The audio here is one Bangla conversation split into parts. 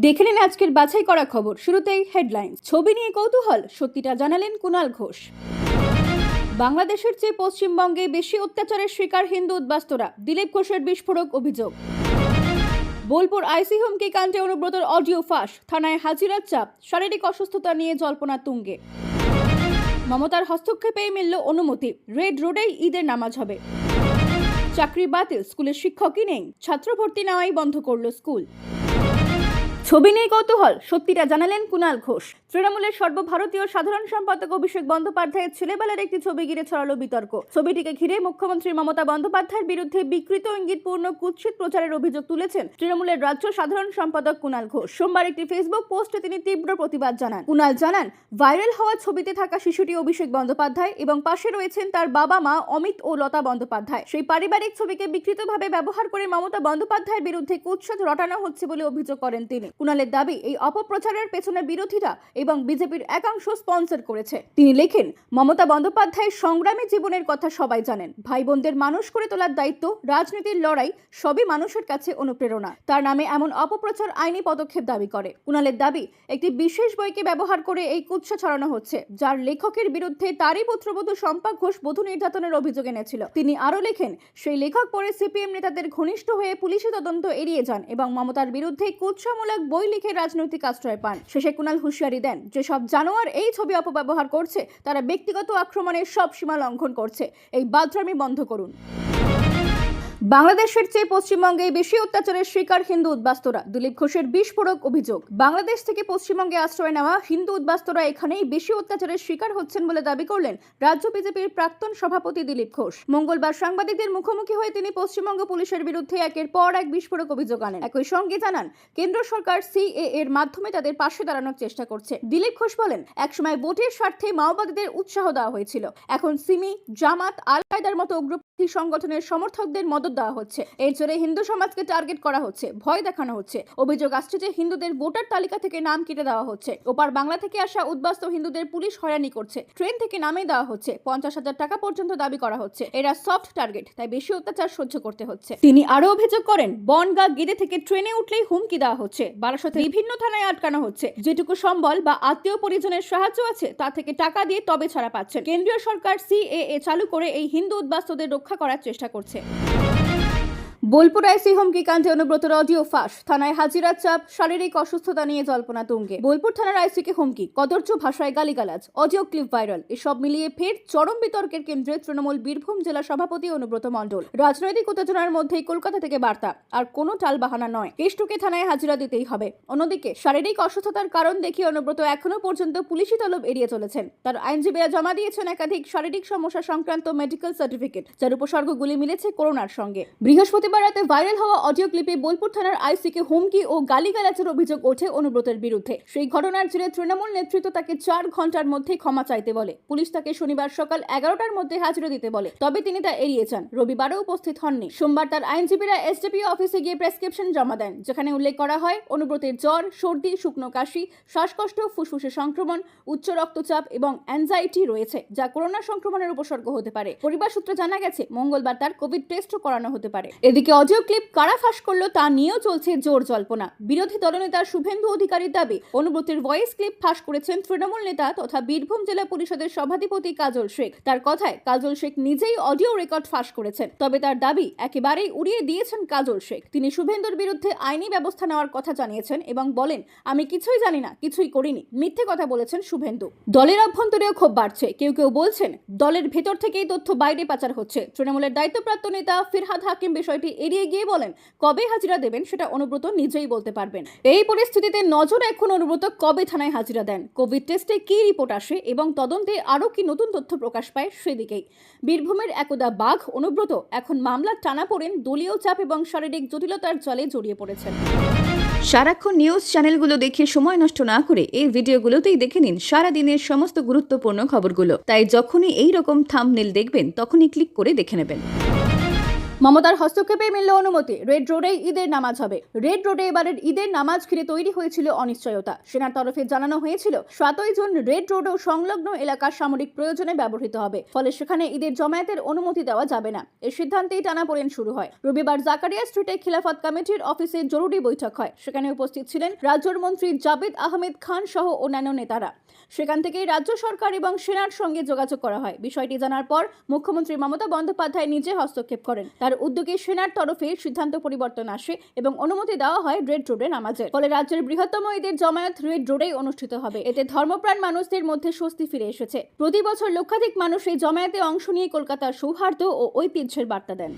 দেখে নিন আজকের বাছাই করা খবর। শুরুতেই হেডলাইন ছবি নিয়ে কৌতূহল, সত্যিটা জানালেন কুণাল ঘোষ। বাংলাদেশের চেয়ে পশ্চিমবঙ্গে বেশি অত্যাচারের শিকার হিন্দু উদ্বাস্তরা, দিলীপ ঘোষের বিস্ফোরক অভিযোগ। বোলপুর আইসি হোমকে কাণ্ডে অনুব্রতর অডিও ফাঁস, থানায় হাজিরার চাপ, শারীরিক অসুস্থতা নিয়ে জল্পনা তুঙ্গে। মমতার হস্তক্ষেপেই মিলল অনুমতি, রেড রোডেই ঈদের নামাজ হবে। চাকরি বাতিল, স্কুলের শিক্ষকই নেই, ছাত্র ভর্তি নেওয়াই বন্ধ করল স্কুল। ছবি নিয়ে কৌতূহল, সত্যিটা জানালেন কুণাল ঘোষ। তৃণমূলের সর্বভারতীয় সাধারণ সম্পাদক অভিষেক বন্দ্যোপাধ্যায়ের ছেলেবেলার একটি ছবি ঘিরে ছড়ালো বিতর্ক। ছবিটিকে ঘিরে মুখ্যমন্ত্রী মমতা বন্দ্যোপাধ্যায়ের বিরুদ্ধে বিকৃত ইঙ্গিতপূর্ণ কুৎসিত প্রচারের অভিযোগ তুলেছেন তৃণমূলের রাজ্য সাধারণ সম্পাদক কুণাল ঘোষ। সোমবার একটি ফেসবুক পোস্টে তিনি তীব্র প্রতিবাদ জানান। কুণাল জানান, ভাইরাল হওয়া ছবিতে থাকা শিশুটি অভিষেক বন্দ্যোপাধ্যায় এবং পাশে রয়েছেন তার বাবা মা অমিত ও লতা বন্দ্যোপাধ্যায়। সেই পারিবারিক ছবিকে বিকৃতভাবে ব্যবহার করে মমতা বন্দ্যোপাধ্যায়ের বিরুদ্ধে কুৎসিত রটানো হচ্ছে বলে অভিযোগ করেন তিনি। কুণালের দাবি, এই অপপ্রচারের পেছনে বিরোধীরা এবং বিজেপির একাংশ স্পন্সর করেছে। তিনি লেখেন, মমতা বন্দ্যোপাধ্যায়ের সংগ্রামী জীবনের কথা সবাই জানেন। ভাই বোনদের মানুষ করে তোলার দায়িত্ব, রাজনীতির লড়াই, সবই মানুষের কাছে অনুপ্রেরণা। তার নামে এমন অপপ্রচার আইনি পদক্ষেপ দাবি করে। কুণালের দাবি, একটি বিশেষ বইকে ব্যবহার করে এই কুৎস ছড়ানো হচ্ছে, যার লেখকের বিরুদ্ধে তারই পুত্রবধূ শম্পা ঘোষ বধূ নির্যাতনের অভিযোগ এনেছিল। তিনি আরও লেখেন, সেই লেখক পরে সিপিএম নেতাদের ঘনিষ্ঠ হয়ে পুলিশি তদন্ত এড়িয়ে যান এবং মমতার বিরুদ্ধে কুৎসামূলক বই লিখে রাজনৈতিক আশ্রয় পান। শেষে কুনাল হুঁশিয়ারি দেন যে, সব জানোয়ার এই ছবি অপব্যবহার করছে, তারা ব্যক্তিগত আক্রমণের সব সীমা লঙ্ঘন করছে। এই বাদরামি বন্ধ করুন। বাংলাদেশের চেয়ে পশ্চিমবঙ্গে বেশি অত্যাচারের শিকার হিন্দু উদ্বাস্তুরা। দিলীপ ঘোষের বিস্ফোরক অভিযোগ। বাংলাদেশ থেকে পশ্চিমবঙ্গে আশ্রয় নেওয়া হিন্দু উদ্বাস্তরা এখানেই বেশি অত্যাচারের শিকার হচ্ছেন বলে দাবি করলেন রাজ্য বিজেপির প্রাক্তন সভাপতি দিলীপ ঘোষ। মঙ্গলবার সাংবাদিকদের মুখোমুখি হয়ে তিনি পশ্চিমবঙ্গ পুলিশের বিরুদ্ধে একের পর এক বিস্ফোরক অভিযোগ আনেন। একই সঙ্গে জানান, কেন্দ্র সরকার সিএ এর মাধ্যমে তাদের পাশে দাঁড়ানোর চেষ্টা করছে। দিলীপ ঘোষ বলেন, একসময় ভোটের স্বার্থে মাওবাদীদের উৎসাহ দেওয়া হয়েছিল। এখন সিমি, জামাত আল কায়দার মতো উগ্রপন্থী সংগঠনের সমর্থকদের মদত দেওয়া হচ্ছে। এর জোরে হিন্দু সমাজকে টার্গেট করা হচ্ছে, ভয় দেখানো হচ্ছে। অভিযোগ আসছে যে হিন্দুদের ভোটার তালিকা থেকে নাম কেটে দেওয়া হচ্ছে। ওপার বাংলা থেকে আসা উদ্বাস্ত হিন্দুদের পুলিশ হয়রানি করছে। ট্রেন থেকে নামে দেওয়া হচ্ছে। পঞ্চাশ হাজার টাকা পর্যন্ত দাবি করা হচ্ছে। এরা সফট টার্গেট, তাই বেশি অত্যাচার সহ্য করতে হচ্ছে। তিনি আরও অভিযোগ করেন, বনগা গিরে থেকে ট্রেনে উঠলেই হুমকি দেওয়া হচ্ছে। বারাসতে বিভিন্ন থানায় আটকানো হচ্ছে। যেটুকু সম্বল বা আত্মীয় পরিজনের সাহায্য আছে, তা থেকে টাকা দিয়ে তবে ছাড়া পাচ্ছেন। কেন্দ্রীয় সরকার সিএএ চালু করে এই হিন্দু উদ্বাস্তুদের রক্ষা করার চেষ্টা করছে। বোলপুর আইসি হুমকি কাণ্ডে অনুব্রতর অডিও ফাঁস? থানায় হাজিরার চাপ, শারীরিক অসুস্থতা নিয়ে জল্পনা তুঙ্গে। বোলপুর থানার আইসিকে হুমকি কদর্য ভাষায় গালিগালাজ, অডিও ক্লিপ ভাইরাল, এসব মিলিয়ে ফের চরম বিতর্কের কেন্দ্রে তৃণমূল বীরভূম জেলা সভাপতি অনুব্রত মণ্ডল। রাজনৈতিক উত্তেজনার মধ্যেই কলকাতা থেকে বার্তা, আর কোনো টাল বাহানা নয়, কেষ্টকে থানায় হাজিরা দিতেই হবে। অন্যদিকে, শারীরিক অসুস্থতার কারণ দেখিয়ে অনুব্রত এখনও পর্যন্ত পুলিশি তলব এড়িয়ে চলেছেন। তার আইনজীবীরা জমা দিয়েছেন একাধিক শারীরিক সমস্যা সংক্রান্ত মেডিকেল সার্টিফিকেট যার উপসর্গগুলি মিলেছে করোনার সঙ্গে। বৃহস্পতিবার রাতে ভাইরাল হওয়া অডিও ক্লিপে বোলপুর থানার আইসিকে হুমকি ও গালিগালাজের অভিযোগ ওঠে অনুব্রতের বিরুদ্ধে। সেই ঘটনার জেরে তৃণমূল নেতৃত্ব তাকে চার ঘণ্টার মধ্যে ক্ষমা চাইতে বলে। পুলিশ তাকে শনিবার সকাল এগারোটার মধ্যে হাজিরা দিতে বলে। তবে তিনি তা এড়িয়ে যান। রবিবারও উপস্থিত হননি। সোমবার তার আইনজীবীরা এসডিপিও অফিসে গিয়ে প্রেসক্রিপশন জমা দেন, যেখানে উল্লেখ করা হয়, অনুব্রতের জ্বর, সর্দি, শুকনো কাশি, শ্বাসকষ্ট, ফুসফুসে সংক্রমণ, উচ্চ রক্তচাপ এবং অ্যাংজাইটি রয়েছে, যা করোনা সংক্রমণের উপসর্গ হতে পারে। পরিবার সূত্রে জানা গেছে, মঙ্গলবার তার কোভিড টেস্টও করানো হতে পারে। এদিকে অডিও ক্লিপ কারা ফাঁস করল তা নিয়েও চলছে জোর জল্পনা। বিরোধী দলনেতা শুভেন্দু অধিকারীর দাবি, অনুব্রতের ভয়েস ক্লিপ ফাঁস করেছেন তৃণমূল নেতা তথা বীরভূম জেলা পরিষদের সভাধিপতি কাজল শেখ। তার কথায় কাজল শেখ নিজেই অডিও রেকর্ড ফাঁস করেছেন, তবে তার দাবি একেবারেই উড়িয়ে দিয়েছেন কাজল শেখ। তিনি শুভেন্দুর বিরুদ্ধে আইনি ব্যবস্থা নেওয়ার কথা জানিয়েছেন এবং বলেন, আমি কিছুই জানি না, কিছুই করিনি। মিথ্যে কথা বলেছেন শুভেন্দু। দলের অভ্যন্তরেও ক্ষোভ বাড়ছে। কেউ কেউ বলছেন, দলের ভেতর থেকেই তথ্য বাইরে পাচার হচ্ছে। তৃণমূলের দায়িত্বপ্রাপ্ত নেতা ফিরহাদ হাকিম বিষয়টি এড়িয়ে গিয়ে বলেন, কবে হাজিরা দেবেন সেটা অনুব্রত নিজেই বলতে পারবেন। এই পরিস্থিতিতে নজর এখন অনুব্রত কবে থানায় হাজিরা দেন? কোভিড টেস্টে কি রিপোর্ট আসে এবং তদন্তে আরও কি নতুন তথ্য প্রকাশ পায় সেদিকেই। বীরভূমের একদা বাঘ অনুব্রত এখন মামলার টানা পড়েন দলীয় চাপ এবং শারীরিক জটিলতার জলে জড়িয়ে পড়েছেন। সারাক্ষণ নিউজ চ্যানেলগুলো দেখে সময় নষ্ট না করে এই ভিডিওগুলোতেই দেখে নিন সারা দিনের সমস্ত গুরুত্বপূর্ণ খবরগুলো। তাই যখনই এই রকম থাম্বনেল দেখবেন, তখনই ক্লিক করে দেখে নেবেন। মমতার হস্তক্ষেপে মিলল অনুমতি। রেড রোডেই ঈদের নামাজ হবে। রেড রোডে এবারের ঈদের নামাজ ঘিরে তৈরি হয়েছিল অনিশ্চয়তা। সেনার তরফে জানানো হয়েছিল, সাতই জুন রেড রোড ও সংলগ্ন এলাকার সামরিক প্রয়োজনে ব্যবহৃত হবে। ফলে সেখানে ঈদের জমায়েতের অনুমতি দেওয়া যাবে না। এ সিদ্ধান্তেই টানাপোড়েন শুরু হয়। রবিবার জাকারিয়া স্ট্রিটে খিলাফত কমিটির অফিসে জরুরি বৈঠক হয়। সেখানে উপস্থিত ছিলেন রাজ্যের মন্ত্রী জাবেদ আহমেদ খান সহ অন্যান্য নেতারা। সেখান থেকেই রাজ্য সরকার এবং সেনার সঙ্গে যোগাযোগ করা হয়। বিষয়টি জানার পর মুখ্যমন্ত্রী মমতা বন্দ্যোপাধ্যায় নিজে হস্তক্ষেপ করেন। তার উদ্যোগে সেনার তরফে সিদ্ধান্ত পরিবর্তন আসে এবং অনুমতি দেওয়া হয় রেড রোডে নামাজের। ফলে রাজ্যের বৃহত্তম ঈদের জমায়েত রেড রোডেই অনুষ্ঠিত হবে। এতে ধর্মপ্রাণ মানুষদের মধ্যে স্বস্তি ফিরে এসেছে। প্রতি বছর লক্ষাধিক মানুষ এই জমায়েতে অংশ নিয়ে কলকাতার সৌহার্দ্য ও ঐতিহ্যের বার্তা দেন।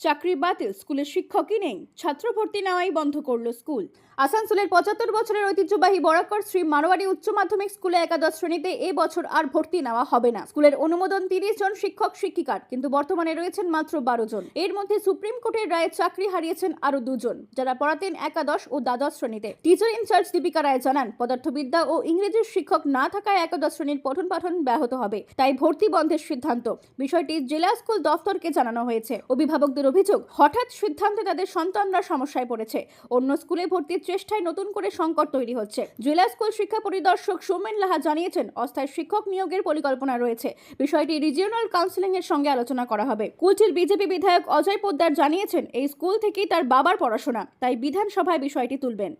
চাকরি বাতিল, স্কুলের শিক্ষকই নেই, ছাত্র ভর্তি নেওয়াই বন্ধ করল স্কুল। আসানসোলের পঁচাত্তর বছরের ঐতিহ্যবাহী বরাকর শ্রী মারোয়ারি উচ্চ মাধ্যমিক স্কুলে একাদশ শ্রেণীতে এ বছর আর ভর্তি নেওয়া হবে না। স্কুলের অনুমোদন তিরিশ জন শিক্ষক, শিক্ষিকার, কিন্তু বর্তমানে রয়েছেন মাত্র বারো জন। এর মধ্যে সুপ্রিম কোর্টের রায়ে চাকরি হারিয়েছেন আরও দুজন, যারা পড়াতেন একাদশ ও দ্বাদশ শ্রেণীতে। টিচার ইনচার্জ দীপিকা রায় জানান, পদার্থবিদ্যা ও ইংরেজির শিক্ষক না থাকায় একাদশ শ্রেণির পঠন পাঠন ব্যাহত হবে, তাই ভর্তি বন্ধের সিদ্ধান্ত। বিষয়টি জেলা স্কুল দফতরকে জানানো হয়েছে। অভিভাবকদের অভিযোগ, হঠাৎ সিদ্ধান্তে তাদের সন্তানরা সমস্যায় পড়েছে। অন্য স্কুলে ভর্তির চেষ্টায় নতুন করে সংকট তৈরি হচ্ছে। জেলা স্কুল শিক্ষা পরিদর্শক সৌমেন লাহা জানিয়েছেন, অস্থায়ী শিক্ষক নিয়োগের পরিকল্পনা রয়েছে। বিষয়টি রিজিওনাল কাউন্সিলিং এর সঙ্গে আলোচনা করা হবে। কুলচির বিজেপি বিধায়ক অজয় পোদ্দার জানিয়েছেন, এই স্কুল থেকেই তার বাবার পড়াশোনা, তাই বিধানসভায় বিষয়টি তুলবেন।